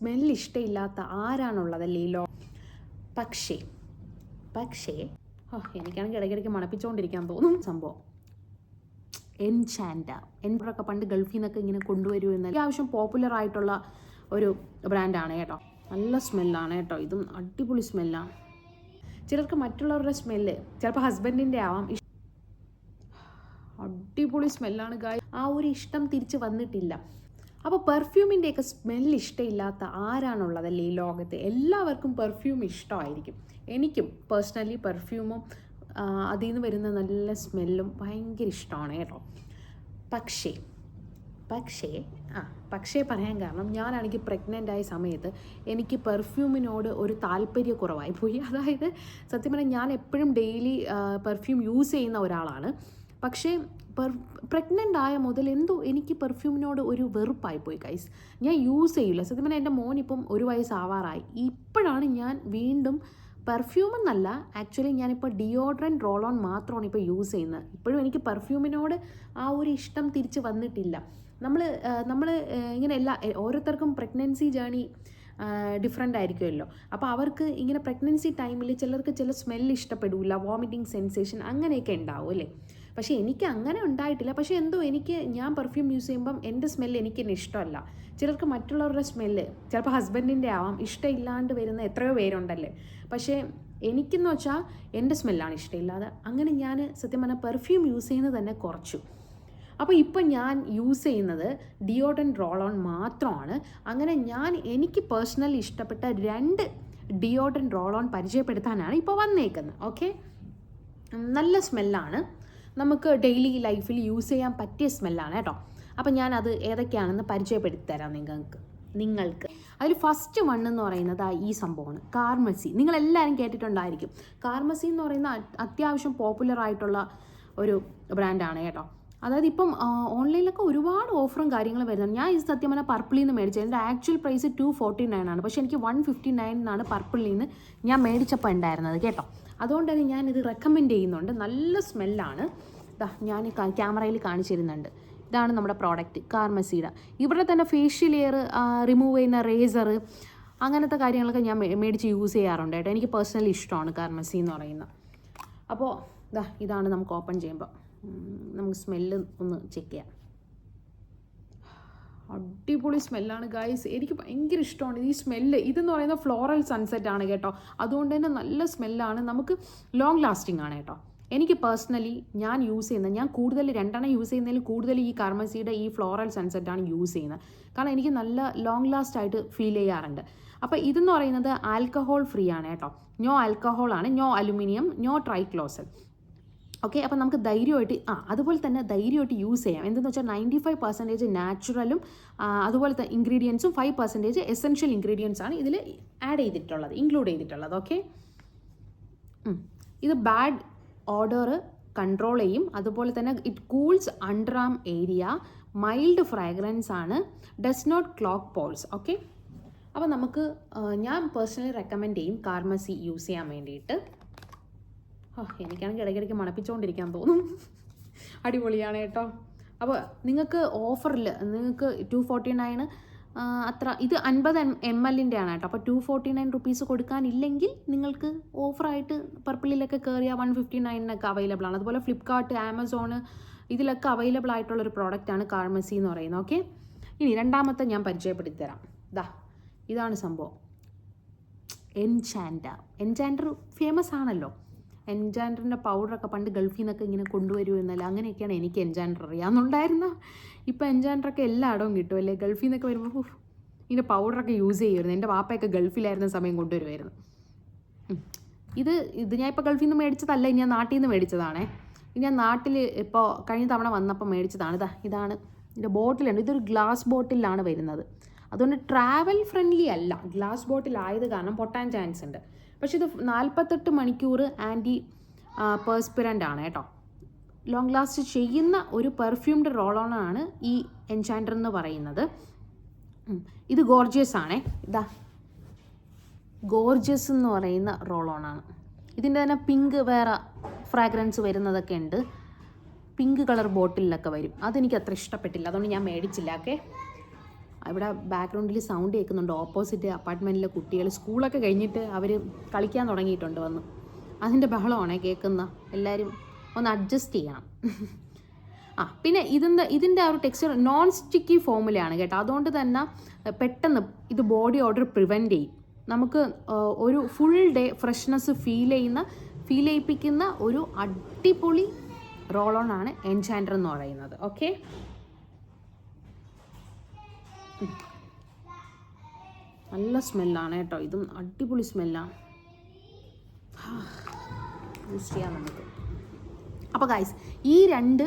Smell ഇഷ്ടമില്ലാത്ത ആരാണുള്ളതല്ലേ law പക്ഷേ പക്ഷേ ഓ എനിക്കാണെങ്കിൽ ഇടയ്ക്കിടയ്ക്ക് മണപ്പിച്ചുകൊണ്ടിരിക്കാൻ തോന്നും സംഭവം. എൻചാൻഡ. എന്നൊക്കെ പണ്ട് ഗൾഫിൽ നിന്നൊക്കെ ഇങ്ങനെ കൊണ്ടുവരുമെന്ന് അത്യാവശ്യം പോപ്പുലർ ആയിട്ടുള്ള ഒരു ബ്രാൻഡാണ് കേട്ടോ. നല്ല സ്മെല്ലാണ് കേട്ടോ. ഇതും അടിപൊളി സ്മെല്ലാണ് ചിലർക്ക് മറ്റുള്ളവരുടെ സ്മെല്ല് ചിലപ്പോൾ ഹസ്ബൻഡിന്റെ ആവാം. അടിപൊളി സ്മെല്ലാണ് ഗായ് ആ ഒരു ഇഷ്ടം തിരിച്ച് വന്നിട്ടില്ല. അപ്പോൾ പെർഫ്യൂമിന്റെയൊക്കെ സ്മെല്ല് ഇഷ്ടമില്ലാത്ത ആരാണുള്ളതല്ലേ ഈ ലോകത്ത്? എല്ലാവർക്കും പെർഫ്യൂം ഇഷ്ടമായിരിക്കും. എനിക്കും പേഴ്സണലി പെർഫ്യൂമും അതിൽ നിന്ന് വരുന്ന നല്ല സ്മെല്ലും ഭയങ്കര ഇഷ്ടമാണ് കേട്ടോ. പക്ഷേ പക്ഷേ ആ പക്ഷേ പറയാൻ കാരണം ഞാനാണെങ്കിൽ പ്രഗ്നന്റ് ആയ സമയത്ത് എനിക്ക് പെർഫ്യൂമിനോട് ഒരു താല്പര്യക്കുറവായി പോയി. അതായത് സത്യം പറഞ്ഞാൽ ഞാൻ എപ്പോഴും ഡെയിലി പെർഫ്യൂം യൂസ് ചെയ്യുന്ന ഒരാളാണ്. പക്ഷേ പെർ പ്രഗ്നന്റ് ആയ മുതൽ എന്തോ എനിക്ക് പെർഫ്യൂമിനോട് ഒരു വെറുപ്പായി പോയി കൈസ് ഞാൻ യൂസ് ചെയ്യില്ല സത്യം പറഞ്ഞാൽ എന്റെ മോൻ ഇപ്പം ഒരു വയസ്സാവാറായി. ഇപ്പോഴാണ് ഞാൻ വീണ്ടും പെർഫ്യൂം എന്നല്ല ആക്ച്വലി ഞാനിപ്പോൾ ഡിയോഡ്രന്റ് റോൾ ഓൺ മാത്രമാണ് ഇപ്പോൾ യൂസ് ചെയ്യുന്നത്. ഇപ്പോഴും എനിക്ക് പെർഫ്യൂമിനോട് ആ ഒരു ഇഷ്ടം തിരിച്ച് വന്നിട്ടില്ല. നമ്മൾ നമ്മൾ ഇങ്ങനെ എല്ലാ ഓരോരുത്തർക്കും പ്രഗ്നൻസി ജേണി ഡിഫറെന്റ് ആയിരിക്കുമല്ലോ. അപ്പോൾ അവർക്ക് ഇങ്ങനെ പ്രഗ്നൻസി ടൈമിൽ ചിലർക്ക് ചില സ്മെല്ല് ഇഷ്ടപ്പെടില്ല വോമിറ്റിംഗ് സെൻസേഷൻ അങ്ങനെയൊക്കെ ഉണ്ടാവും അല്ലേ? പക്ഷേ എനിക്ക് അങ്ങനെ ഉണ്ടായിട്ടില്ല. പക്ഷേ എന്തോ എനിക്ക് ഞാൻ പെർഫ്യൂം യൂസ് ചെയ്യുമ്പം എന്റെ സ്മെല്ല് എനിക്ക് തന്നെ ഇഷ്ടമല്ല. ചിലർക്ക് മറ്റുള്ളവരുടെ സ്മെല്ല് ചിലപ്പോൾ ഹസ്ബൻഡിന്റെ ആവാം ഇഷ്ടമില്ലാണ്ട് വരുന്ന എത്രയോ പേരുണ്ടല്ലേ. പക്ഷേ എനിക്കെന്ന് വെച്ചാൽ എന്റെ സ്മെല്ലാണ് ഇഷ്ടമില്ലാതെ. അങ്ങനെ ഞാൻ സത്യം പറഞ്ഞാൽ പെർഫ്യൂം യൂസ് ചെയ്യുന്നത് തന്നെ കുറച്ചു. അപ്പോൾ ഇപ്പം ഞാൻ യൂസ് ചെയ്യുന്നത് ഡിയോഡൻ റോൾ ഓൺ മാത്രമാണ്. അങ്ങനെ ഞാൻ എനിക്ക് പേഴ്സണലി ഇഷ്ടപ്പെട്ട രണ്ട് ഡിയോഡൻ റോൾ ഓൺ പരിചയപ്പെടുത്താനാണ് ഇപ്പോൾ വന്നേക്കുന്നത്. ഓക്കെ നല്ല സ്മെല്ലാണ് നമുക്ക് ഡെയിലി ലൈഫിൽ യൂസ് ചെയ്യാൻ പറ്റിയ സ്മെല്ലാണ് കേട്ടോ. അപ്പം ഞാനത് ഏതൊക്കെയാണെന്ന് പരിചയപ്പെടുത്തി തരാം നിങ്ങൾക്ക് നിങ്ങൾക്ക്. അതിൽ ഫസ്റ്റ് വൺ എന്ന് പറയുന്നത് ഈ സംഭവമാണ് കാർമസി. നിങ്ങളെല്ലാവരും കേട്ടിട്ടുണ്ടായിരിക്കും. കാർമസി എന്ന് പറയുന്ന അത്യാവശ്യം പോപ്പുലർ ആയിട്ടുള്ള ഒരു ബ്രാൻഡാണ് കേട്ടോ. അതായത് ഇപ്പം ഓൺലൈനിലൊക്കെ ഒരുപാട് ഓഫറും കാര്യങ്ങളും വരുന്നുണ്ട്. ഞാൻ ഇത് സത്യം പറഞ്ഞാൽ പർപ്പിളിൽ നിന്ന് മേടിച്ചത്. എന്റെ actual price two forty nine ആണ്. പക്ഷേ എനിക്ക് വൺ ഫിഫ്റ്റി നയൻ എന്നാണ് പർപ്പിളിൽ നിന്ന് ഞാൻ മേടിച്ചപ്പോൾ ഉണ്ടായിരുന്നത് കേട്ടോ. അതുകൊണ്ട് തന്നെ ഞാനിത് റെക്കമെൻഡ് ചെയ്യുന്നുണ്ട്. നല്ല സ്മെല്ലാണ്. ഞാൻ ക്യാമറയിൽ കാണിച്ചു കാണിച്ചിരുന്നുണ്ട് ഇതാണ് നമ്മുടെ പ്രോഡക്റ്റ് കാർമസീഡ. ഇവിടെ തന്നെ ഫേഷ്യൽ എയർ റിമൂവ് ചെയ്യുന്ന റേസർ അങ്ങനത്തെ കാര്യങ്ങളൊക്കെ ഞാൻ മേടിച്ച് യൂസ് ചെയ്യാറുണ്ട് കേട്ടോ. എനിക്ക് പേഴ്സണലി ഇഷ്ടമാണ് കാർമസി എന്ന് പറയുന്നത്. അപ്പോൾ ഇതാ ഇതാണ് നമുക്ക് ഓപ്പൺ ചെയ്യുമ്പോൾ നമുക്ക് സ്മെല്ല് ഒന്ന് ചെക്ക് ചെയ്യാം. അടിപൊളി സ്മെല്ലാണ് ഗൈസ് എനിക്ക് ഭയങ്കര ഇഷ്ടമാണ് ഈ സ്മെല്ല് ഇതെന്ന് പറയുന്ന ഫ്ലോറൽ സൺസെറ്റ് ആണ് കേട്ടോ. അതുകൊണ്ട് തന്നെ നല്ല സ്മെല്ലാണ് നമുക്ക് ലോങ് ലാസ്റ്റിംഗ് ആണ് കേട്ടോ. എനിക്ക് പേഴ്സണലി ഞാൻ യൂസ് ചെയ്യുന്ന ഞാൻ കൂടുതൽ രണ്ടെണ്ണം യൂസ് ചെയ്യുന്നതിൽ കൂടുതൽ ഈ കാർമസിയുടെ ഈ ഫ്ലോറൽ സൺസെറ്റ് ആണ് യൂസ് ചെയ്യുന്നത്. കാരണം എനിക്ക് നല്ല ലോങ് ലാസ്റ്റ് ആയിട്ട് ഫീൽ ചെയ്യാറുണ്ട്. അപ്പോൾ ഇതെന്ന് പറയുന്നത് ആൽക്കഹോൾ ഫ്രീ ആണ് കേട്ടോ. നോ ആൽക്കഹോൾ ആണ് no aluminium no triclosan okay അപ്പോൾ നമുക്ക് ധൈര്യമായിട്ട് ആ അതുപോലെ തന്നെ ധൈര്യമായിട്ട് യൂസ് ചെയ്യാം. എന്തെന്ന് വെച്ചാൽ നയന്റി ഫൈവ് പെർസെന്റേജ് നാച്ചുറലും അതുപോലത്തെ ഇൻഗ്രീഡിയൻസും ഫൈവ് പെർസെന്റേജ് എസെൻഷ്യൽ ഇൻഗ്രീഡിയൻസ് ആണ് ഇതിൽ ആഡ് ചെയ്തിട്ടുള്ളത് ഇൻക്ലൂഡ് ചെയ്തിട്ടുള്ളത് ഓക്കെ ഇത് ബാഡ് ഓർഡർ കൺട്രോൾ ചെയ്യും. അതുപോലെ തന്നെ it cools under arm area mild fragrance ആണ് does not clog pores okay അപ്പോൾ നമുക്ക് ഞാൻ പേഴ്സണലി റെക്കമെൻഡ് ചെയ്യും കാർമസി യൂസ് ചെയ്യാൻ വേണ്ടിയിട്ട്. എനിക്കാണെങ്കിൽ ഇടയ്ക്കിടയ്ക്ക് മണപ്പിച്ചുകൊണ്ടിരിക്കാൻ തോന്നും. അടിപൊളിയാണ് കേട്ടോ. അപ്പോൾ നിങ്ങൾക്ക് ഓഫറിൽ നിങ്ങൾക്ക് ടു ഫോർട്ടി നയൻ അത്ര ഇത് അൻപത് എം എല്ലിന്റെ ആണ് കേട്ടോ. അപ്പോൾ ടു ഫോർട്ടി നയൻ റുപ്പീസ് കൊടുക്കാനില്ലെങ്കിൽ നിങ്ങൾക്ക് ഓഫറായിട്ട് പർപ്പിളിലൊക്കെ കയറിയ വൺ ഫിഫ്റ്റി നയനിനൊക്കെ അവൈലബിൾ ആണ്. അതുപോലെ ഫ്ലിപ്കാർട്ട് ആമസോൺ ഇതിലൊക്കെ അവൈലബിൾ ആയിട്ടുള്ളൊരു പ്രോഡക്റ്റാണ് കാർമസി എന്ന് പറയുന്നത്. ഓക്കെ ഇനി രണ്ടാമത്തെ ഞാൻ പരിചയപ്പെടുത്തി തരാം ദാ ഇതാണ് സംഭവം. എൻചാൻഡ എൻചാൻഡർ ഫേമസ് ആണല്ലോ. എൻചാൻഡറിന്റെ പൗഡറൊക്കെ പണ്ട് ഗൾഫിൽ നിന്നൊക്കെ ഇങ്ങനെ കൊണ്ടുവരുമെന്നല്ല അങ്ങനെയൊക്കെയാണ് എനിക്ക് എൻജാൻഡർ അറിയാമെന്നുണ്ടായിരുന്ന. ഇപ്പോൾ എൻജാൻഡറൊക്കെ എല്ലായിടവും കിട്ടുമല്ലേ ഗൾഫിൽ നിന്നൊക്കെ വരുമ്പോൾ ഇതിന്റെ പൗഡറൊക്കെ യൂസ് ചെയ്യുമായിരുന്നു. എന്റെ വാപ്പയൊക്കെ ഗൾഫിലായിരുന്ന സമയം കൊണ്ടുവരുമായിരുന്നു. ഇത് ഇത് ഞാൻ ഇപ്പോൾ ഗൾഫിൽ നിന്ന് മേടിച്ചതല്ല ഞാൻ നാട്ടിൽ നിന്ന് മേടിച്ചതാണേ ഞാൻ നാട്ടിൽ ഇപ്പോൾ കഴിഞ്ഞ തവണ വന്നപ്പോൾ മേടിച്ചതാണ്. ഇതാ ഇതാണ്. ഇതിന്റെ ബോട്ടിലുണ്ട്. ഇതൊരു ഗ്ലാസ് ബോട്ടിലാണ് വരുന്നത്. അതുകൊണ്ട് ട്രാവൽ ഫ്രണ്ട്ലി അല്ല. ഗ്ലാസ് ബോട്ടിലായത് കാരണം പൊട്ടാൻ ചാൻസ് ഉണ്ട് പക്ഷേ ഇത് നാൽപ്പത്തെട്ട് മണിക്കൂർ ആന്റി പേഴ്സ്പിറന്റ് ആണ് കേട്ടോ. ലോങ് ലാസ്റ്റ് ചെയ്യുന്ന ഒരു പെർഫ്യൂംഡ് റോൾ ഓൺ ആണ് ഈ എൻചാൻഡർ എന്ന് പറയുന്നത്. ഇത് ഗോർജിയസ് ആണേ. ഇതാ. ഗോർജിയസ് എന്ന് പറയുന്ന റോൾ ഓൺ ആണ്. ഇതിന്റെ തന്നെ പിങ്ക് വേറെ ഫ്രാഗ്രൻസ് വരുന്നതൊക്കെ ഉണ്ട്. പിങ്ക് കളർ ബോട്ടിലൊക്കെ വരും. അതെനിക്ക് അത്ര ഇഷ്ടപ്പെട്ടില്ല. അതുകൊണ്ട് ഞാൻ മേടിച്ചില്ല. ഓക്കെ ഇവിടെ ബാക്ക്ഗ്രൗണ്ടിൽ സൗണ്ട് കേൾക്കുന്നുണ്ട്. ഓപ്പോസിറ്റ് അപ്പാർട്ട്മെന്റിലെ കുട്ടികൾ സ്കൂളൊക്കെ കഴിഞ്ഞിട്ട് അവർ കളിക്കാൻ തുടങ്ങിയിട്ടുണ്ട് വന്ന്. അതിന്റെ ബഹളമാണ് കേൾക്കുന്ന. എല്ലാവരും ഒന്ന് അഡ്ജസ്റ്റ് ചെയ്യണം. ആ പിന്നെ ഇതിന്റെ ഇതിന്റെ ആ ഒരു ടെക്സ്ചർ നോൺ സ്റ്റിക്കി ഫോമിലാണ് കേട്ടോ. അതുകൊണ്ട് തന്നെ പെട്ടെന്ന് ഇത് ബോഡി ഓർഡർ പ്രിവെന്റ് ചെയ്യും. നമുക്ക് ഒരു ഫുൾ ഡേ ഫ്രഷ്നെസ് ഫീൽ ചെയ്യുന്ന ഫീൽ ചെയ്യിപ്പിക്കുന്ന ഒരു അടിപൊളി റോൾ ഓൺ ആണ് എൻചാൻഡർ എന്ന് പറയുന്നത്. ഓക്കെ നല്ല സ്മെല്ലാണ് കേട്ടോ. ഇതും അടിപൊളി സ്മെല്ലാണ് യൂസ് ചെയ്യാം നമുക്ക്. അപ്പോൾ ഗൈസ് ഈ രണ്ട്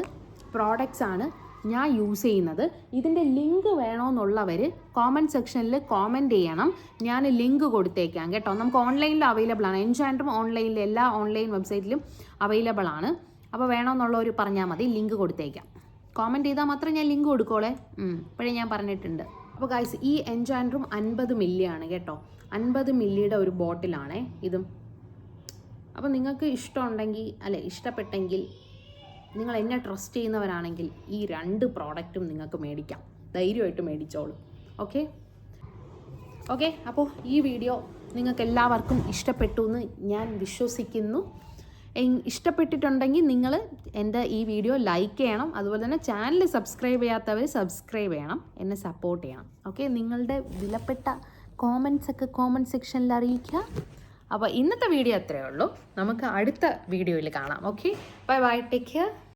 പ്രോഡക്റ്റ്സ് ആണ് ഞാൻ യൂസ് ചെയ്യുന്നത്. ഇതിന്റെ ലിങ്ക് വേണമെന്നുള്ളവർ കോമന്റ് സെക്ഷനിൽ കോമന്റ് ചെയ്യണം. ഞാൻ ലിങ്ക് കൊടുത്തേക്കാം കേട്ടോ. നമുക്ക് ഓൺലൈനിൽ അവൈലബിൾ ആണ്. എൻചാൻഡും ഓൺലൈനിൽ എല്ലാ ഓൺലൈൻ വെബ്സൈറ്റിലും അവൈലബിൾ ആണ്. അപ്പോൾ വേണമെന്നുള്ളവർ പറഞ്ഞാൽ മതി. ലിങ്ക് കൊടുത്തേക്കാം. കോമന്റ് ചെയ്താൽ മാത്രം ഞാൻ ലിങ്ക് കൊടുക്കോളേ ഇപ്പോഴേ ഞാൻ പറഞ്ഞിട്ടുണ്ട്. അപ്പോൾ ഗൈസ് ഈ എൻചാൻഡറും അൻപത് മില്ലിയാണ് കേട്ടോ. അൻപത് മില്ലിയുടെ ഒരു ബോട്ടിലാണേ ഇതും. അപ്പോൾ നിങ്ങൾക്ക് ഇഷ്ടമുണ്ടെങ്കിൽ അല്ലെ ഇഷ്ടപ്പെട്ടെങ്കിൽ നിങ്ങൾ എന്നെ ട്രസ്റ്റ് ചെയ്യുന്നവരാണെങ്കിൽ ഈ രണ്ട് പ്രോഡക്റ്റും നിങ്ങൾക്ക് മേടിക്കാം. ധൈര്യമായിട്ട് മേടിച്ചോളൂ. ഓക്കെ ഓക്കെ അപ്പോൾ ഈ വീഡിയോ നിങ്ങൾക്ക് എല്ലാവർക്കും ഇഷ്ടപ്പെട്ടു എന്ന് ഞാൻ വിശ്വസിക്കുന്നു. ഇഷ്ടപ്പെട്ടിട്ടുണ്ടെങ്കിൽ നിങ്ങൾ എന്റെ ഈ വീഡിയോ ലൈക്ക് ചെയ്യണം. അതുപോലെ തന്നെ ചാനൽ സബ്സ്ക്രൈബ് ചെയ്യാത്തവർ സബ്സ്ക്രൈബ് ചെയ്യണം. എന്നെ സപ്പോർട്ട് ചെയ്യണം. ഓക്കെ നിങ്ങളുടെ വിലപ്പെട്ട കോമൻസ് ഒക്കെ കോമന്റ് സെക്ഷനിൽ അറിയിക്കുക. അപ്പോൾ ഇന്നത്തെ വീഡിയോ അത്രയേ ഉള്ളൂ. നമുക്ക് അടുത്ത വീഡിയോയിൽ കാണാം. Okay bye bye take care